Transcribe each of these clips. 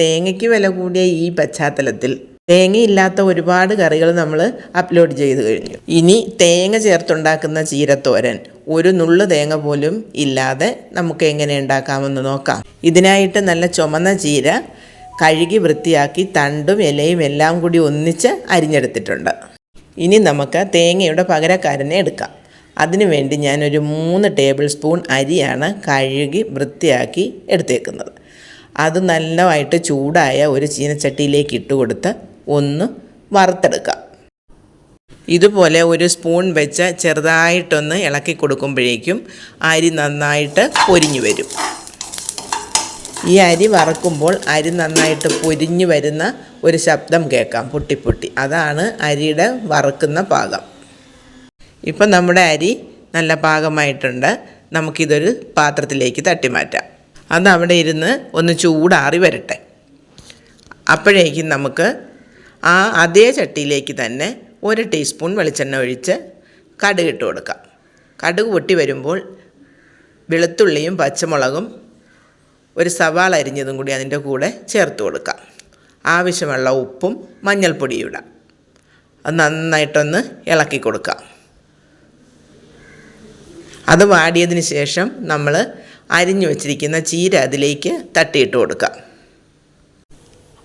തേങ്ങയ്ക്ക് വില കൂടിയ ഈ പശ്ചാത്തലത്തിൽ തേങ്ങയില്ലാത്ത ഒരുപാട് കറികൾ നമ്മൾ അപ്ലോഡ് ചെയ്ത് കഴിഞ്ഞു. ഇനി തേങ്ങ ചേർത്തുണ്ടാക്കുന്ന ചീരത്തോരൻ ഒരു നുള്ളു തേങ്ങ പോലും ഇല്ലാതെ നമുക്ക് എങ്ങനെ ഉണ്ടാക്കാമെന്ന് നോക്കാം. ഇതിനായിട്ട് നല്ല ചുമന്ന ചീര കഴുകി വൃത്തിയാക്കി തണ്ടും ഇലയും എല്ലാം കൂടി ഒന്നിച്ച് അരിഞ്ഞെടുത്തിട്ടുണ്ട്. ഇനി നമുക്ക് തേങ്ങയുടെ പകരക്കാരനെ എടുക്കാം. അതിനുവേണ്ടി ഞാനൊരു മൂന്ന് ടേബിൾ സ്പൂൺ അരിയാണ് കഴുകി വൃത്തിയാക്കി എടുത്തേക്കുന്നത്. അത് നല്ലതായിട്ട് ചൂടായ ഒരു ചീനച്ചട്ടിയിലേക്ക് ഇട്ട് കൊടുത്ത് ഒന്ന് വറുത്തെടുക്കാം ഇതുപോലെ ഒരു സ്പൂൺ വെച്ച് ചെറുതായിട്ടൊന്ന് ഇളക്കി കൊടുക്കുമ്പോഴേക്കും അരി നന്നായിട്ട് പൊരിഞ്ഞു വരും. ഈ അരി വറക്കുമ്പോൾ അരി നന്നായിട്ട് പൊരിഞ്ഞു വരുന്ന ഒരു ശബ്ദം കേൾക്കാം. പൊട്ടിപ്പൊട്ടി അതാണ് അരിയുടെ വറക്കുന്ന പാകം. ഇപ്പം നമ്മുടെ അരി നല്ല പാകമായിട്ടുണ്ട്. നമുക്കിതൊരു പാത്രത്തിലേക്ക് തട്ടി മാറ്റാം അത് അവിടെ ഇരുന്ന് ഒന്ന് ചൂടാറി വരട്ടെ. അപ്പോഴേക്കും നമുക്ക് ആ അതേ ചട്ടിയിലേക്ക് തന്നെ ഒരു ടീസ്പൂൺ വെളിച്ചെണ്ണ ഒഴിച്ച് കടുക് ഇട്ട് കൊടുക്കാം. കടുക് പൊട്ടി വരുമ്പോൾ വെളുത്തുള്ളിയും പച്ചമുളകും ഒരു സവാള അരിഞ്ഞതും കൂടി അതിന്റെ കൂടെ ചേർത്ത് കൊടുക്കാം. ആവശ്യമുള്ള ഉപ്പും മഞ്ഞൾപ്പൊടിയും ഇടാം. അത് നന്നായിട്ടൊന്ന് ഇളക്കി കൊടുക്കാം. അത് വാടിയതിന് ശേഷം നമ്മൾ അരിഞ്ഞു വച്ചിരിക്കുന്ന ചീര അതിലേക്ക് തട്ടിയിട്ട് കൊടുക്കാം.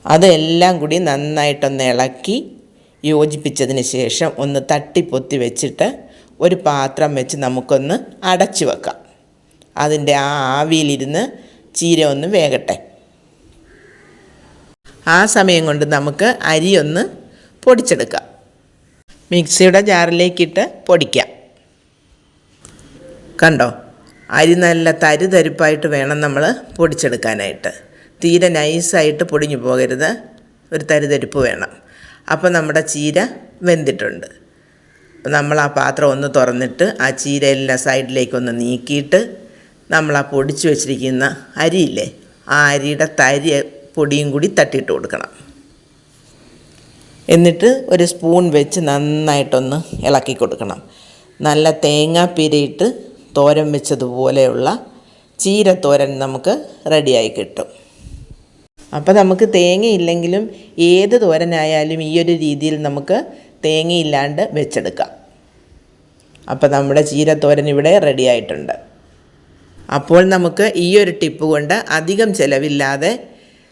അതെല്ലാം കൂടി നന്നായിട്ടൊന്ന് ഇളക്കി യോജിപ്പിച്ചതിന് ശേഷം ഒന്ന് തട്ടിപ്പൊത്തി വെച്ചിട്ട് ഒരു പാത്രം വെച്ച് നമുക്കൊന്ന് അടച്ചു വെക്കാം. അതിന്റെ ആ ആവിയിലിരുന്ന് ചീര ഒന്ന് വേകട്ടെ. ആ സമയം കൊണ്ട് നമുക്ക് അരി ഒന്ന് പൊടിച്ചെടുക്കാം. മിക്സിയുടെ ജാറിലേക്കിട്ട് പൊടിക്കാം. കണ്ടോ? അരി നല്ല തരി തരിപ്പായിട്ട് വേണം നമ്മൾ പൊടിച്ചെടുക്കാനായിട്ട്. തീരെ നൈസായിട്ട് പൊടിഞ്ഞു പോകരുത്. ഒരു തരിതരിപ്പ് വേണം. അപ്പോൾ നമ്മുടെ ചീര വെന്തിട്ടുണ്ട്. നമ്മൾ ആ പാത്രം ഒന്ന് തുറന്നിട്ട് ആ ചീര എല്ലാ സൈഡിലേക്കൊന്ന് നീക്കിയിട്ട് നമ്മൾ ആ പൊടിച്ചു വെച്ചിരിക്കുന്ന അരിയില്ലേ ആ അരിയുടെ തരി പൊടിയും കൂടി തട്ടിയിട്ട് കൊടുക്കണം. എന്നിട്ട് ഒരു സ്പൂൺ വെച്ച് നന്നായിട്ടൊന്ന് ഇളക്കി കൊടുക്കണം. നല്ല തേങ്ങാപ്പീരയിട്ട് തോരൻ വെച്ചതുപോലെയുള്ള ചീരത്തോരൻ നമുക്ക് റെഡിയായി കിട്ടും. അപ്പോൾ നമുക്ക് തേങ്ങയില്ലെങ്കിലും ഏത് തോരനായാലും ഈ ഒരു രീതിയിൽ നമുക്ക് തേങ്ങയില്ലാണ്ട് വെച്ചെടുക്കാം. അപ്പോൾ നമ്മുടെ ചീരത്തോരൻ ഇവിടെ റെഡിയായിട്ടുണ്ട്. അപ്പോൾ നമുക്ക് ഈ ഒരു ടിപ്പ് കൊണ്ട് അധികം ചിലവില്ലാതെ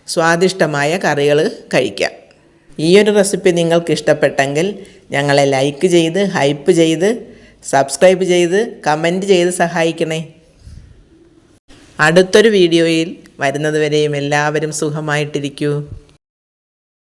സ്വാദിഷ്ടമായ കറികൾ കഴിക്കാം. ഈ ഒരു റെസിപ്പി നിങ്ങൾക്ക് ഇഷ്ടപ്പെട്ടെങ്കിൽ ഞങ്ങളെ ലൈക്ക് ചെയ്ത് ഹൈപ്പ് ചെയ്ത് സബ്സ്ക്രൈബ് ചെയ്ത് കമന്റ് ചെയ്ത് സഹായിക്കണേ. അടുത്തൊരു വീഡിയോയിൽ വരുന്നതുവരെയും എല്ലാവരും സുഖമായിട്ടിരിക്കൂ.